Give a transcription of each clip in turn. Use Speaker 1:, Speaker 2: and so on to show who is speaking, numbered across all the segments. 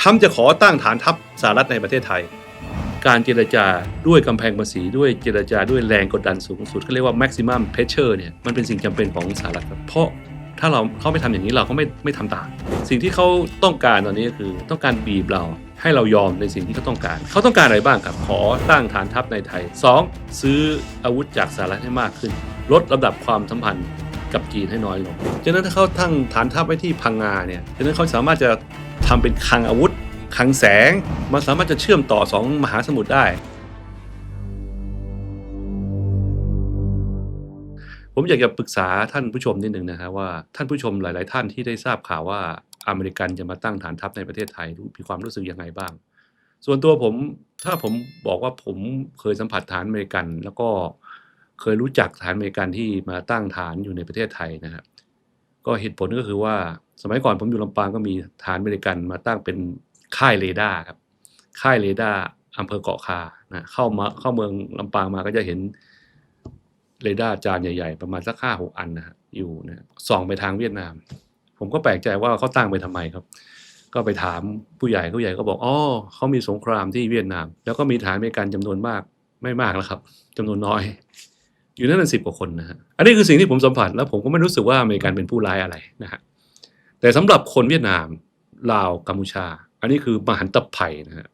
Speaker 1: ทรัมจะขอตั้งฐานทัพสหรัฐในประเทศไทย การเจรจาด้วยกำแพงภาษีด้วยเจรจาด้วยแรงกดดันสูงสุดเขาเรียกว่า maximum pressure เนี่ยมันเป็นสิ่งจำเป็นของสหรัฐครับเพราะถ้าเราเขาไม่ทำอย่างนี้เราก็ไม่ไม่ทำตามสิ่งที่เขาต้องการตอนนี้ก็คือต้องการบีบเราให้เรายอมในสิ่งที่เขาต้องการ เขาต้องการอะไรบ้างครับ ขอตั้งฐานทัพในไทย 2. ซื้ออาวุธจากสหรัฐให้มากขึ้น ลดระดับความสัมพันธ์กับจีนให้น้อยลงฉะนั้นถ้าเขาตั้งฐานทัพไว้ที่พังงาเนี่ยฉะนั้นเขาสามารถจะ ทำเป็นคลังอาวุธคลังแสง มันสามารถจะเชื่อมต่อสองมหาสมุทรได้ ผมอยากจะปรึกษาท่านผู้ชมนิดหนึ่งนะครับว่าท่านผู้ชมหลาย ๆ ท่านที่ได้ทราบข่าวว่าอเมริกันจะมาตั้งฐานทัพในประเทศไทยรู้มีความรู้สึกยังไงบ้าง ส่วนตัวผมถ้าผมบอกว่าผมเคยสัมผัสฐานอเมริกัน แล้วก็เคยรู้จักฐานอเมริกันที่มาตั้งฐานอยู่ในประเทศไทยนะครับ ก็เหตุผลก็คือว่าสมัยก่อนผมอยู่ลำปางก็มีฐานอเมริกันมาตั้งเป็นค่ายเรดาร์ครับ ค่ายเรดาร์อำเภอเกาะคานะเข้ามาเข้าเมืองลำปางมาก็จะเห็นเรดาร์จานใหญ่ๆ ประมาณสักห้าหกอันนะฮะอยู่นะส่องไปทางเวียดนาม ผมก็แปลกใจว่าเขาตั้งไปทำไมครับ ก็ไปถามผู้ใหญ่ผู้ใหญ่ก็บอกอ๋อเขามีสงครามที่เวียดนาม แล้วก็มีฐานอเมริกันจำนวนมากไม่มากแล้วครับจำนวนน้อย อยู่นั่นสิบกว่าคนนะฮะอันนี้คือสิ่งที่ผมสัมผัสแล้วผมก็ไม่รู้สึกว่าอเมริกันเป็นผู้ร้ายอะไรนะฮะแต่สำหรับคนเวียดนามลาวกัมพูชา อันนี้คือมหันตภัยนะฮะ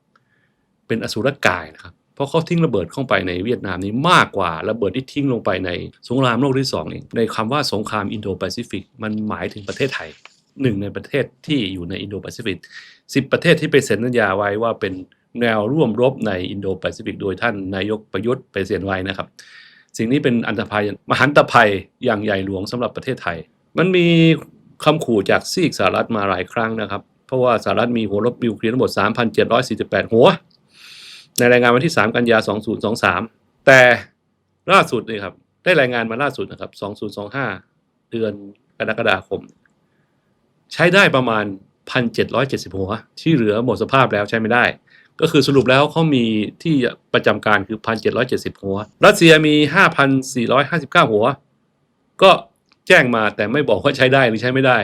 Speaker 1: เป็นอสุรกายนะครับเพราะเขาทิ้งระเบิดเข้าไปในเวียดนามนี้มากกว่าระเบิดที่ทิ้งลงไปในสงครามโลกที่สองเองในคำว่าสงครามอินโดแปซิฟิกมันหมายถึงประเทศไทยหนึ่งในประเทศที่อยู่ในอินโดแปซิฟิกสิบประเทศที่ไปเซ็นสัญญาไว้ว่าเป็นแนวร่วมรบในอินโดแปซิฟิกโดยท่านนายกประยุทธ์ไปเซ็นไว้นะครับ สิ่งนี้เป็นอันตรภัยมหันตภัยอย่างใหญ่หลวงสำหรับประเทศไทย มันมีคำขู่จากซีกสหรัฐมาหลายครั้งนะครับ เพราะว่าสหรัฐมีหัวรบนิวเคลียร์ทั้งหมด 3,748 หัว ในรายงานวันที่ 3 กันยา 2023 แต่ล่าสุดนี่ครับ ได้รายงานมาล่าสุดนะครับ 2025 เดือนกรกฎาคม ใช้ได้ประมาณ 1,770 หัว ที่เหลือหมดสภาพแล้วใช้ไม่ได้ ก็คือสรุปแล้วเขามีที่ประจำการคือ 1,770 หัว รัสเซียมี 5,459 หัว ก็แจ้งมาแต่ไม่บอกว่าใช้ได้หรือใช้ไม่ได้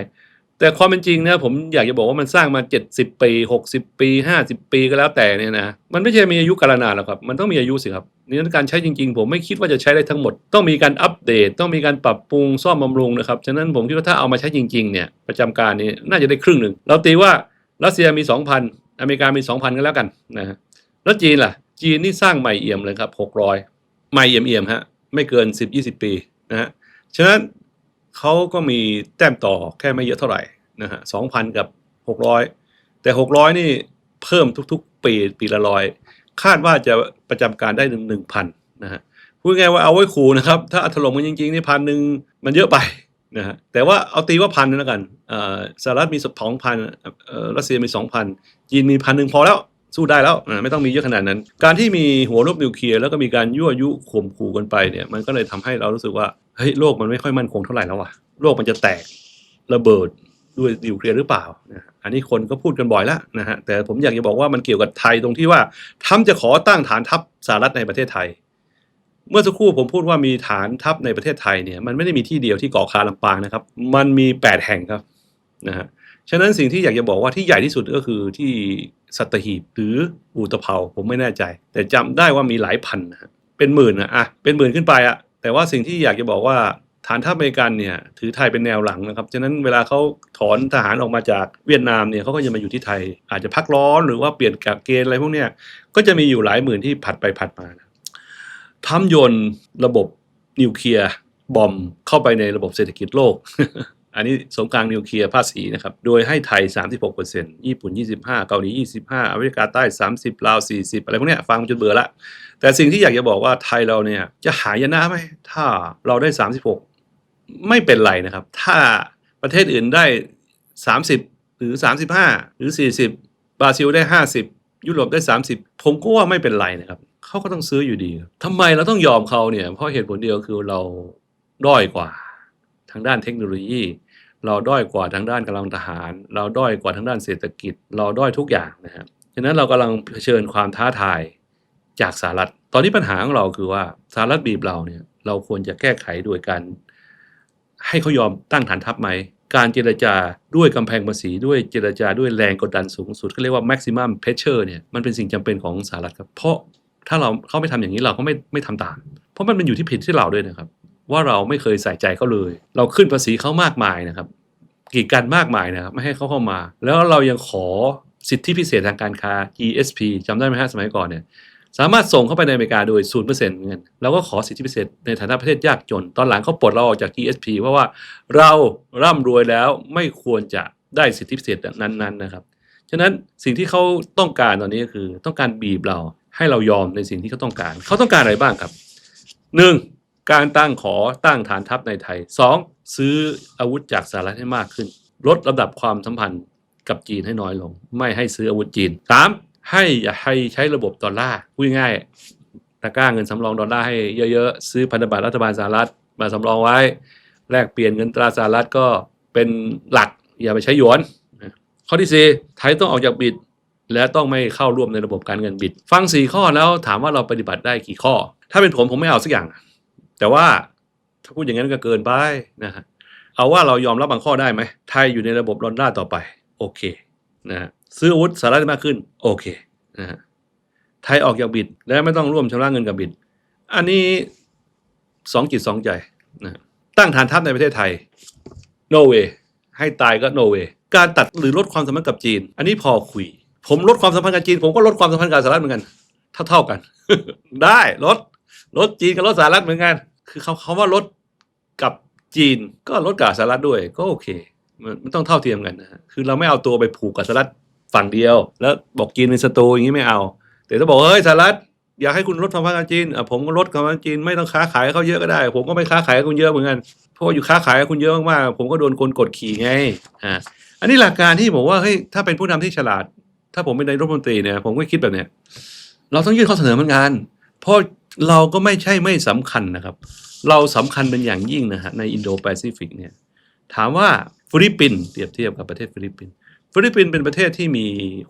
Speaker 1: แต่ความเป็นจริงนะผมอยากจะบอกว่ามันสร้างมา 70 ปี 60 ปี 50 ปีก็แล้วแต่เนี่ยนะ มันไม่ใช่มีอายุกาลนานหรอกครับ มันต้องมีอายุสิครับนี่การใช้จริงๆ ผมไม่คิดว่าจะใช้ได้ทั้งหมด ต้องมีการอัปเดต ต้องมีการปรับปรุงซ่อมบำรุงนะครับ ฉะนั้นผมคิดว่าถ้าเอามาใช้จริงๆเนี่ยประจำการนี้น่าจะได้ครึ่งหนึ่ง เราตีว่ารัสเซียมี 2,000 อเมริกามี 2,000กันแล้วกันนะฮะแล้วจีนล่ะ จีนนี่สร้างใหม่เอี่ยมเลยครับ600ใหม่เอี่ยมๆฮะไม่เกิน 10-20 ปีนะฮะฉะนั้นเขาก็มีแต้มต่อแค่ไม่เยอะเท่าไหร่นะฮะ2,000กับ 600 แต่ 600 นี่เพิ่มทุกๆ ปีปีละร้อยคาดว่าจะประจำการได้หนึ่งหนึ่งพันนะฮะพูดง่ายๆว่าเอาไว้ขู่นะครับ ถ้าถล่มกันจริงๆนี่พันหนึ่งมันเยอะไป นะฮะแต่ว่าเอาตีว่าพันนึงแล้วกันสหรัฐมีสองพันรัสเซียมีสองพันจีนมีพันหนึ่งพอแล้วสู้ได้แล้วไม่ต้องมีเยอะขนาดนั้น การที่มีหัวรบนิวเคลียร์แล้วก็มีการยั่วยุข่มขู่กันไปเนี่ยมันก็เลยทำให้เรารู้สึกว่าเฮ้ยโลกมันไม่ค่อยมั่นคงเท่าไหร่แล้วว่ะโลกมันจะแตกระเบิดด้วยนิวเคลียร์หรือเปล่านะอันนี้คนก็พูดกันบ่อยแล้วนะฮะแต่ผมอยากจะบอกว่ามันเกี่ยวกับไทยตรงที่ว่าทรัมจะขอตั้งฐานทัพสหรัฐในประเทศไทย เมื่อสักครู่ผมพูดว่ามีฐานทัพในประเทศไทยเนี่ยมันไม่ได้มีที่เดียวที่เกาะคาลำปางนะครับ มันมี 8 แห่งครับนะฮะฉะนั้นสิ่งที่อยากจะบอกว่าที่ใหญ่ที่สุดก็คือที่สัตหีบหรืออูตเภาผมไม่แน่ใจ แต่จำได้ว่ามีหลายพันนะฮะเป็นหมื่นนะอะเป็นหมื่นขึ้นไปอะแต่ว่าสิ่งที่อยากจะบอกว่าฐานทัพอเมริกันเนี่ยถือไทยเป็นแนวหลังนะครับ ฉะนั้นเวลาเขาถอนทหารออกมาจากเวียดนามเนี่ยเขาก็จะมาอยู่ที่ไทย อาจจะพักร้อนหรือว่าเปลี่ยนกะเกณฑ์อะไรพวกเนี้ยก็จะมีอยู่หลายหมื่นที่ผัดไปผัดมานะ ทำโยนต์ระบบนิวเคลียร์บอมเข้าไปในระบบเศรษฐกิจโลก อันนี้สงครามนิวเคลียร์ภาษีนะครับ โดยให้ไทย 36%ญี่ปุ่น 25 เกาหลี 25 อเมริกาใต้ 30 ลาว 40 อะไรพวกเนี้ยฟังจนเบื่อละ แต่สิ่งที่อยากจะบอกว่าไทยเราเนี่ยจะหายนะไหม ถ้าเราได้ 36 ไม่เป็นไรนะครับ ถ้าประเทศอื่นได้ 30 หรือ 35 หรือ 40 บราซิลได้ 50 ยุโรปได้ 30 ผมก็ว่าไม่เป็นไรนะครับ เขาก็ต้องซื้ออยู่ดีครับทำไมเราต้องยอมเขาเนี่ย เพราะเหตุผลเดียวคือเราด้อยกว่าทางด้านเทคโนโลยี เราด้อยกว่าทางด้านกำลังทหาร เราด้อยกว่าทางด้านเศรษฐกิจ เราด้อยทุกอย่างนะครับฉะนั้นเรากำลังเผชิญความท้าทายจากสหรัฐ ตอนนี้ปัญหาของเราคือว่าสหรัฐบีบเราเนี่ยเราควรจะแก้ไขโดยการให้เขายอมตั้งฐานทัพไหม การเจรจาด้วยกำแพงภาษีด้วยเจรจาด้วยแรงกดดันสูงสุดเขาเรียกว่า maximum pressure เนี่ยมันเป็นสิ่งจำเป็นของสหรัฐครับ เพราะ ถ้าเราเขาไม่ทำอย่างนี้เราก็ไม่ไม่ทำตาม เพราะมันเป็นอยู่ที่ผิดที่เราด้วยนะครับ ว่าเราไม่เคยใส่ใจเขาเลย เราขึ้นภาษีเขามากมายนะครับ กีดกันมากมายนะครับ ไม่ให้เขาเข้ามา แล้วเรายังขอสิทธิพิเศษทางการค้า GSP จำได้ไหมฮะสมัยก่อนเนี่ยสามารถส่งเข้าไปในอเมริกาโดย 0%เหมือนกันเราก็ขอสิทธิพิเศษในฐานะประเทศยากจน ตอนหลังเขาปลดเราออกจาก GSP เพราะว่าเราร่ำรวยแล้วไม่ควรจะได้สิทธิพิเศษนั้นๆนะครับ ฉะนั้นสิ่งที่เขาต้องการตอนนี้ก็คือต้องการบีบเรา ให้เรายอมในสิ่งที่เขาต้องการ เขาต้องการอะไรบ้างครับหนึ่งการตั้งขอตั้งฐานทัพในไทยสองซื้ออาวุธจากสหรัฐให้มากขึ้น ลดระดับความสัมพันธ์กับจีนให้น้อยลง ไม่ให้ซื้ออาวุธจีนสามให้อย่าให้ใช้ระบบดอลลาร์พูดง่ายตะกร้าเงินสำรองดอลลาร์ให้เยอะๆ ซื้อพันธบัตรรัฐบาลสหรัฐมาสำรองไว้ แลกเปลี่ยนเงินตราสหรัฐก็เป็นหลักอย่าไปใช้หยวน ข้อที่สี่ไทยต้องออกจากบิด และต้องไม่เข้าร่วมในระบบการเงินบิด ฟังสี่ข้อแล้วถามว่าเราปฏิบัติได้กี่ข้อ ถ้าเป็นผมผมไม่เอาสักอย่าง แต่ว่าถ้าพูดอย่างนั้นก็เกินไปนะฮะเอาว่าเรายอมรับบางข้อได้ไหมไทยอยู่ในระบบดอลลาต่อไป โอเคนะฮะซื้ออาวุธสหรัฐมากขึ้น โอเคนะฮะไทยออกจากบิดและไม่ต้องร่วมชำระเงินกับบิด อันนี้สองจิตสองใจนะฮะตั้งฐานทัพในประเทศไทย no way ให้ตายก็ no way การตัดหรือลดความสัมพันธ์กับจีน อันนี้พอคุย ผมลดความสัมพันธ์กับจีน ผมก็ลดความสัมพันธ์กับสหรัฐเหมือนกันเท่าเท่ากัน ได้ลดลดจีนกับลดสหรัฐเหมือนกัน คือเขาเขาว่าลดกับจีนก็ลดกับสหรัฐด้วยก็โอเค มันมันต้องเท่าเทียมกันนะฮะคือเราไม่เอาตัวไปผูกกับสหรัฐฝั่งเดียว แล้วบอกจีนเป็นศัตรูอย่างนี้ไม่เอา แต่ถ้าบอกเฮ้ยสหรัฐอยากให้คุณลดความสัมพันธ์กับจีนผมก็ลดความสัมพันธ์จีนไม่ต้องค้าขายเขาเยอะก็ได้ ผมก็ไม่ค้าขายคุณเยอะเหมือนกันเพราะว่าอยู่ค้าขายกับคุณเยอะมากๆผมก็โดนกลกดขี่ไงอ่าอันนี้หลักการที่บอกว่าเฮ้ยถ้าเป็นผู้นำที่ฉลาด ถ้าผมเป็นนายรัฐมนตรีเนี่ยผมก็คิดแบบเนี้ยเราต้องยื่นข้อเสนอเหมือนกันเพราะเราก็ไม่ใช่ไม่สำคัญนะครับ เราสำคัญเป็นอย่างยิ่งนะฮะในอินโดแปซิฟิกเนี่ยถามว่าฟิลิปปินส์เปรียบเทียบกับประเทศฟิลิปปินส์ฟิลิปปินส์เป็นประเทศที่มี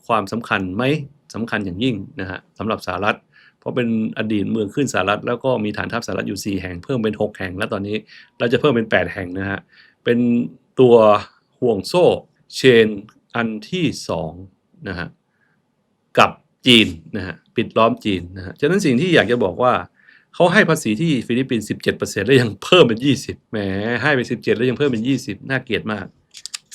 Speaker 1: ความสำคัญไหมสำคัญอย่างยิ่งนะฮะสำหรับสหรัฐ เพราะเป็นอดีตเมืองขึ้นสหรัฐ แล้วก็มีฐานทัพสหรัฐอยู่ 4 แห่งเพิ่มเป็น 6 แห่ง แล้วตอนนี้เราจะเพิ่มเป็น 8 แห่งนะฮะเป็นตัวห่วงโซ่เชนอันที่ 2 นะฮะกับจีนนะฮะปิดล้อมจีนนะฮะฉะนั้นสิ่งที่อยากจะบอกว่าเขาให้ภาษีที่ฟิลิปปินส์17%แล้วยังเพิ่มเป็น20แหมให้ไป17แล้วยังเพิ่มเป็น20น่าเกลียดมาก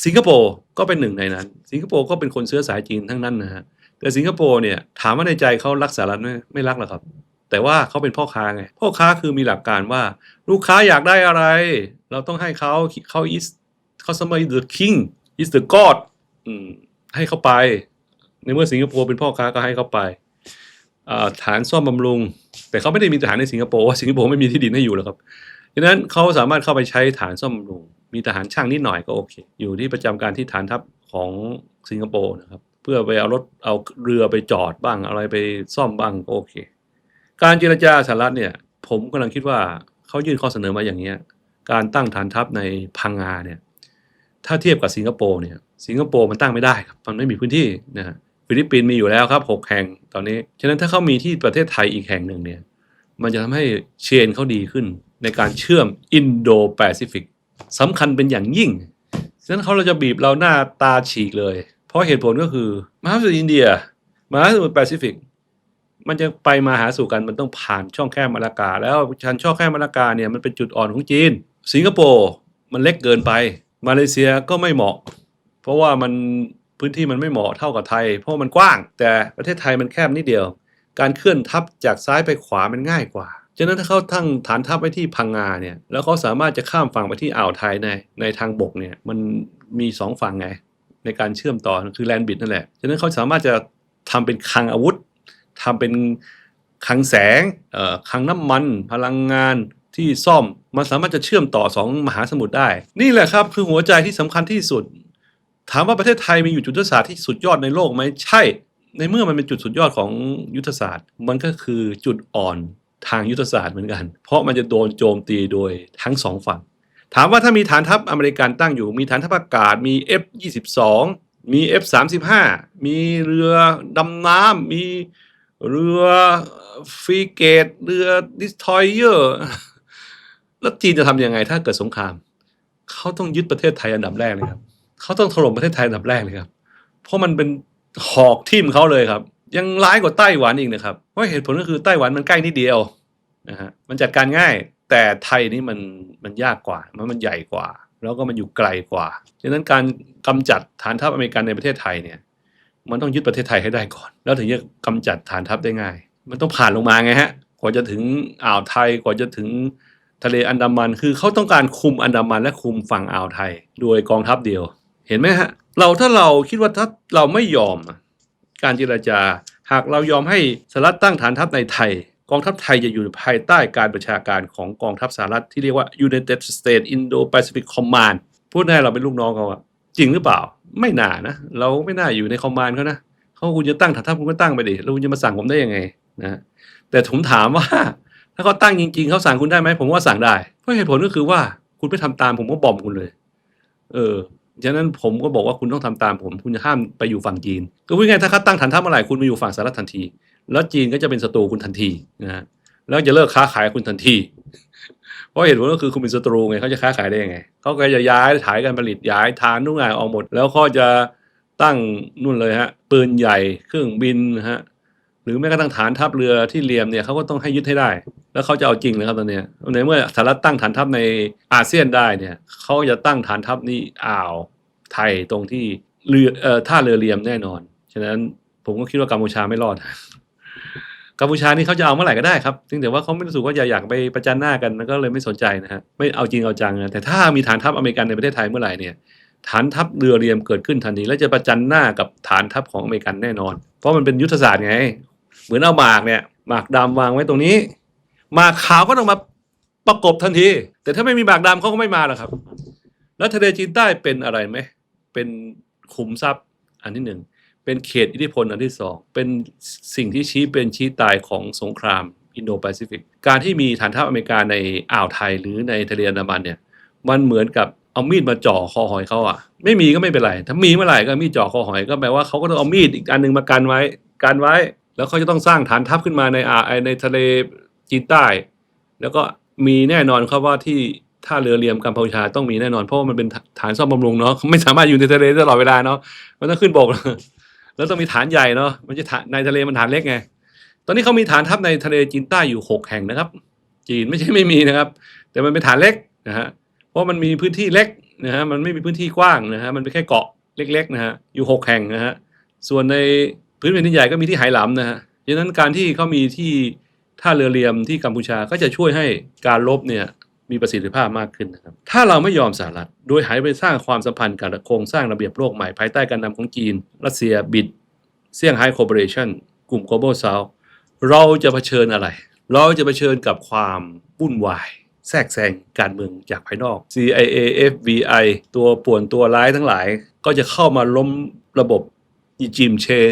Speaker 1: สิงคโปร์ก็เป็นหนึ่งในนั้น สิงคโปร์ก็เป็นคนเชื้อสายจีนทั้งนั้นนะฮะแต่สิงคโปร์เนี่ยถามว่าในใจเขารักสหรัฐไหมไม่รักหรอกครับ แต่ว่าเขาเป็นพ่อค้าไงพ่อค้าคือมีหลักการว่า ลูกค้าอยากได้อะไร เราต้องให้เขาเขา is customer is the king is the god อืมให้เขาไป ในเมื่อสิงคโปร์เป็นพ่อค้าก็ให้เขาไปฐานซ่อมบำรุง แต่เขาไม่ได้มีฐานในสิงคโปร์ว่าสิงคโปร์ไม่มีที่ดินให้อยู่แล้วครับดังนั้นเขาสามารถเข้าไปใช้ฐานซ่อมบำรุง มีทหารช่างนิดหน่อยก็โอเค อยู่ที่ประจำการที่ฐานทัพของสิงคโปร์นะครับ เพื่อไปเอารถเอาเรือไปจอดบ้างอะไรไปซ่อมบ้างก็โอเค การเจรจาสหรัฐเนี่ย ผมกำลังคิดว่าเขายื่นข้อเสนอมาอย่างเนี้ย การตั้งฐานทัพในพังงาเนี่ย ถ้าเทียบกับสิงคโปร์เนี่ย สิงคโปร์มันตั้งไม่ได้ครับ มันไม่มีพื้นที่นะฮะ ฟิลิปปินส์มีอยู่แล้วครับหกแห่งตอนนี้ ฉะนั้นถ้าเขามีที่ประเทศไทยอีกแห่งหนึ่งเนี่ย มันจะทำให้เชนเขาดีขึ้น ในการเชื่อมอินโดแปซิฟิกสำคัญเป็นอย่างยิ่ง ฉะนั้นเขาเราจะบีบเราหน้าตาฉีกเลย เพราะเหตุผลก็คือมหาสมุทรอินเดียมหาสมุทรแปซิฟิกมันจะไปมาหาสู่กันมันต้องผ่านช่องแคบมาลากา แล้วชันช่องแคบมาลากาเนี่ยมันเป็นจุดอ่อนของจีน สิงคโปร์มันเล็กเกินไป มาเลเซียก็ไม่เหมาะ เพราะว่ามัน พื้นที่มันไม่เหมาะเท่ากับไทย เพราะมันกว้าง แต่ประเทศไทยมันแคบนิดเดียว การเคลื่อนทัพจากซ้ายไปขวามันง่ายกว่าฉะนั้นถ้าเขาทั้งฐานทัพไว้ที่พังงาเนี่ยแล้วเขาสามารถจะข้ามฝั่งไปที่อ่าวไทยในในทางบกเนี่ยมันมีสองฝั่งไงในการเชื่อมต่อคือแลนบิดนั่นแหละฉะนั้นเขาสามารถจะทำเป็นคลังอาวุธทำเป็นคลังแสงเอ่อคลังน้ำมัน พลังงานที่ซ่อมมันสามารถจะเชื่อมต่อสองมหาสมุทรได้ นี่แหละครับคือหัวใจที่สำคัญที่สุด ถามว่าประเทศไทยมีอยู่จุดยุทธศาสตร์ที่สุดยอดในโลกไหมใช่ ในเมื่อมันเป็นจุดสุดยอดของยุทธศาสตร์ มันก็คือจุดอ่อนทางยุทธศาสตร์เหมือนกัน เพราะมันจะโดนโจมตีโดยทั้งสองฝั่ง ถามว่าถ้ามีฐานทัพอเมริกันตั้งอยู่ มีฐานทัพอากาศ มี F22 มี F35 มีเรือดำน้ำมีเรือฟรีเกต เรือดิสทอยเยอร์ แล้วจีนจะทำยังไงถ้าเกิดสงคราม เขาต้องยึดประเทศไทยอันดับแรกเลยครับ เขาต้องถล่มประเทศไทยอันดับแรกเลยครับ เพราะมันเป็นหอกทิ่มเขาเลยครับ ยังร้ายกว่าไต้หวันอีกนะครับเพราะเหตุผลก็คือไต้หวันมันใกล้นิดเดียวนะฮะมันจัดการง่าย แต่ไทยนี่มันมันยากกว่า มันมันใหญ่กว่า แล้วก็มันอยู่ไกลกว่าฉะนั้นการกำจัดฐานทัพอเมริกันในประเทศไทยเนี่ย มันต้องยึดประเทศไทยให้ได้ก่อน แล้วถึงจะกำจัดฐานทัพได้ง่าย มันต้องผ่านลงมาไงฮะกว่าจะถึงอ่าวไทยกว่าจะถึงทะเลอันดามันคือเขาต้องการคุมอันดามันและคุมฝั่งอ่าวไทย โดยกองทัพเดียว เห็นไหมฮะ เราถ้าเราคิดว่าถ้าเราไม่ยอมการเจรจา หากเรายอมให้สหรัฐตั้งฐานทัพในไทย กองทัพไทยจะอยู่ภายใต้การประชาการของกองทัพสหรัฐที่เรียกว่า United States Indo-Pacific Command พูดง่ายเราเป็นลูกน้องเขาอะจริงหรือเปล่า ไม่น่านะ เราไม่น่าอยู่ในคอมมานด์เขานะเขาคุณจะตั้งฐานทัพคุณก็ตั้งไปดิแล้วคุณจะมาสั่งผมได้ยังไงนะแต่ผมถามว่าถ้าเขาตั้งจริงๆเขาสั่งคุณได้ไหมผมว่าสั่งได้เพราะเหตุผลก็คือว่าคุณไม่ทำตามผมก็บอมคุณเลย เออ ฉะนั้นผมก็บอกว่าคุณต้องทำตามผม คุณจะห้ามไปอยู่ฝั่งจีน ก็พูดง่ายถ้าเขาตั้งฐานทัพเมื่อไหร่คุณมาอยู่ฝั่งสหรัฐทันที แล้วจีนก็จะเป็นศัตรูคุณทันทีนะฮะแล้วจะเลิกค้าขายคุณทันที เพราะเหตุผลก็คือคุณเป็นศัตรูไงเขาจะค้าขายได้ยังไงเขาก็จะย้ายฐานการผลิตย้ายฐานทุกอย่างออกหมด แล้วเขาจะตั้งนู่นเลยฮะปืนใหญ่เครื่องบินฮะ หรือแม้กระทั่งฐานทัพเรือที่เรียมเนี่ยเขาก็ต้องให้ยึดให้ได้ แล้วเขาจะเอาจริงนะครับตอนนี้ในเมื่อสหรัฐตั้งฐานทัพในอาเซียนได้เนี่ยเขาจะตั้งฐานทัพนี้อ่าวไทยตรงที่เรือเอ่อท่าเรือเรียมแน่นอนฉะนั้นผมก็คิดว่ากัมพูชาไม่รอดกัมพูชานี่เขาจะเอาเมื่อไหร่ก็ได้ครับเพียงแต่ว่าเขาไม่รู้สึกว่าอยากอยากไปประจันหน้ากันก็เลยไม่สนใจนะฮะไม่เอาจริงเอาจังนะแต่ถ้ามีฐานทัพอเมริกันในประเทศไทยเมื่อไหร่เนี่ยฐานทัพเรือเรียมเกิดขึ้นทันที และจะประจันหน้ากับฐานทัพของอเมริกันแน่นอน เพราะมันเป็นยุทธศาสตร์ไง เหมือนเอาหมากเนี่ยหมากดำวางไว้ตรงนี้หมากขาวก็ต้องมาประกบทันที แต่ถ้าไม่มีหมากดำเขาก็ไม่มาหรอกครับ แล้วทะเลจีนใต้เป็นอะไรไหมเป็นขุมทรัพย์อันที่หนึ่งเป็นเขตอิทธิพลอันที่สองเป็นสิ่งที่ชี้เป็นชี้ตายของสงครามอินโดแปซิฟิกการที่มีฐานทัพอเมริกาในอ่าวไทยหรือในทะเลอันดามันเนี่ยมันเหมือนกับเอามีดมาจ่อคอหอยเขาอะไม่มีก็ไม่เป็นไร ถ้ามีเมื่อไหร่ก็มีดจ่อคอหอยก็แปลว่าเขาก็ต้องเอามีดอีกอันหนึงมากันไว้กันไว้ แล้วเขาจะต้องสร้างฐานทัพขึ้นมาในอ่าในทะเลจีนใต้ แล้วก็มีแน่นอนครับว่าที่ท่าเรือเรียมกัมพูชาต้องมีแน่นอนเพราะว่ามันเป็นฐานซ่อมบำรุงเนาะไม่สามารถอยู่ในทะเลตลอดเวลาเนาะมันต้องขึ้นบก แล้วต้องมีฐานใหญ่เนาะมันจะฐานในทะเลมันฐานเล็กไง ตอนนี้เขามีฐานทัพในทะเลจีนใต้อยู่หกแห่งนะครับ จีนไม่ใช่ไม่มีนะครับ แต่มันเป็นฐานเล็กนะฮะเพราะมันมีพื้นที่เล็กนะฮะมันไม่มีพื้นที่กว้างนะฮะมันเป็นแค่เกาะเล็กๆนะฮะอยู่หกแห่งนะฮะส่วนใน พื้นแผ่นดินใหญ่ก็มีที่ไหหลำนะฮะดังนั้นการที่เขามีที่ท่าเรือเรียมที่กัมพูชาก็จะช่วยให้การลบเนี่ยมีประสิทธิภาพมากขึ้นนะครับ ถ้าเราไม่ยอมสหรัฐ โดยหายไปสร้างความสัมพันธ์กับโครงสร้างระเบียบโลกใหม่ภายใต้การนำของจีน รัสเซียบิดเซี่ยงไฮ้คอร์ปอเรชั่นกลุ่ม global south เราจะเผชิญอะไร เราจะเผชิญกับความวุ่นวาย แทรกแซงการเมืองจากภายนอก CIA FBI ตัวป่วนตัวร้ายทั้งหลาย ก็จะเข้ามาล้มระบบอีจิมเชง